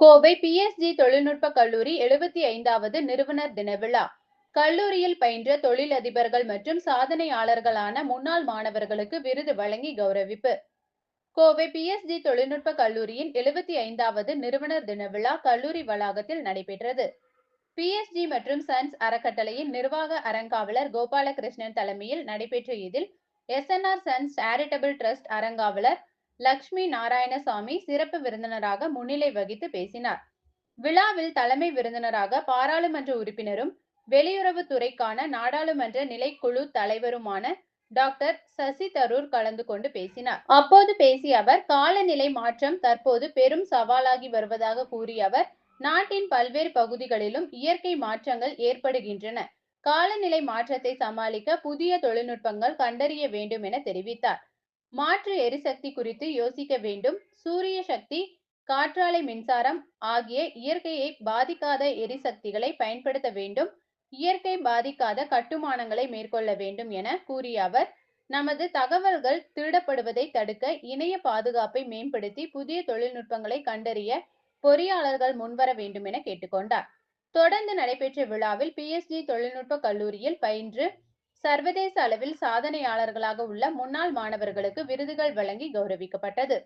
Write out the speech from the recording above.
Kovai PSG தொழில்நுட்ப கல்லூரி எழுபத்தி ஐந்தாவது நிறுவனர் தின விழா. கல்லூரியில் பயின்ற தொழிலதிபர்கள் மற்றும் சாதனையாளர்களான முன்னாள் மாணவர்களுக்கு விருது வழங்கி கௌரவிப்பு. கோவை பிஎஸ்ஜி தொழில்நுட்ப கல்லூரியின் எழுபத்தி ஐந்தாவது நிறுவனர் தின விழா கல்லூரி வளாகத்தில் நடைபெற்றது. பிஎஸ்ஜி மற்றும் சன்ஸ் அறக்கட்டளையின் நிர்வாக அறங்காவலர் கோபாலகிருஷ்ணன் தலைமையில் நடைபெற்ற இதில் எஸ்என்ஆர் சன்ஸ் சேரிட்டபிள் ட்ரஸ்ட் அறங்காவலர் லக்ஷ்மி நாராயணசாமி சிறப்பு விருந்தினராக முன்னிலை வகித்து பேசினார். விழாவில் தலைமை விருந்தினராக பாராளுமன்ற உறுப்பினரும் வெளியுறவுத்துறைக்கான நாடாளுமன்ற நிலைக்குழு தலைவருமான டாக்டர் சசி தரூர் கலந்து கொண்டு பேசினார். அப்போது பேசிய அவர் காலநிலை மாற்றம் தற்போது பெரும் சவாலாகி வருவதாக கூறிய அவர் நாட்டின் பல்வேறு பகுதிகளிலும் இயற்கை மாற்றங்கள் ஏற்படுகின்றன. காலநிலை மாற்றத்தை சமாளிக்க புதிய தொழில்நுட்பங்கள் கண்டறிய வேண்டும் என தெரிவித்தார். மாற்று எரிசக்தி குறித்து யோசிக்க வேண்டும். சூரிய சக்தி காற்றாலை மின்சாரம் ஆகிய இயற்கையை பாதிக்காத எரிசக்திகளை பயன்படுத்த வேண்டும். இயற்கை பாதிக்காத கட்டுமானங்களை மேற்கொள்ள வேண்டும் என கூறிய அவர் நமது தகவல்கள் திருடப்படுவதை தடுக்க இணைய பாதுகாப்பை மேம்படுத்தி புதிய தொழில்நுட்பங்களை கண்டறிய பொறியாளர்கள் முன்வர வேண்டும் என கேட்டுக்கொண்டார். தொடர்ந்து நடைபெற்ற விழாவில் பிஎஸ்டி தொழில்நுட்ப கல்லூரியில் பயின்று சர்வதேச அளவில் சாதனையாளர்களாக உள்ள முன்னாள் மாணவர்களுக்கு விருதுகள் வழங்கி கௌரவிக்கப்பட்டது.